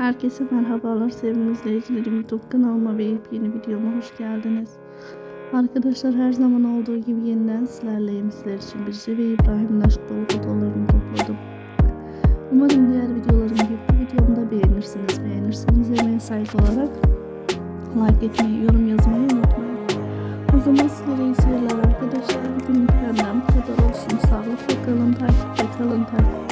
Herkese merhabalar sevgili izleyicilerim. YouTube kanalıma ve yeni videoma hoş geldiniz. Arkadaşlar her zaman olduğu gibi yeniden sizlerleyim. Sizler için Birce şey ve İbrahim'in aşk dolu fotoğraflarını topladım. Umarım diğer videolarım gibi bu videomu da beğenirsiniz. Beğenirseniz emeğe sahip olarak like etmeyi, yorum yazmayı unutmayın. O zaman sizlere iyi seyirler arkadaşlar. Bugün benden bu kadar olsun. Sağlıkla kalın, takipte kalın, takipten çıkmayın.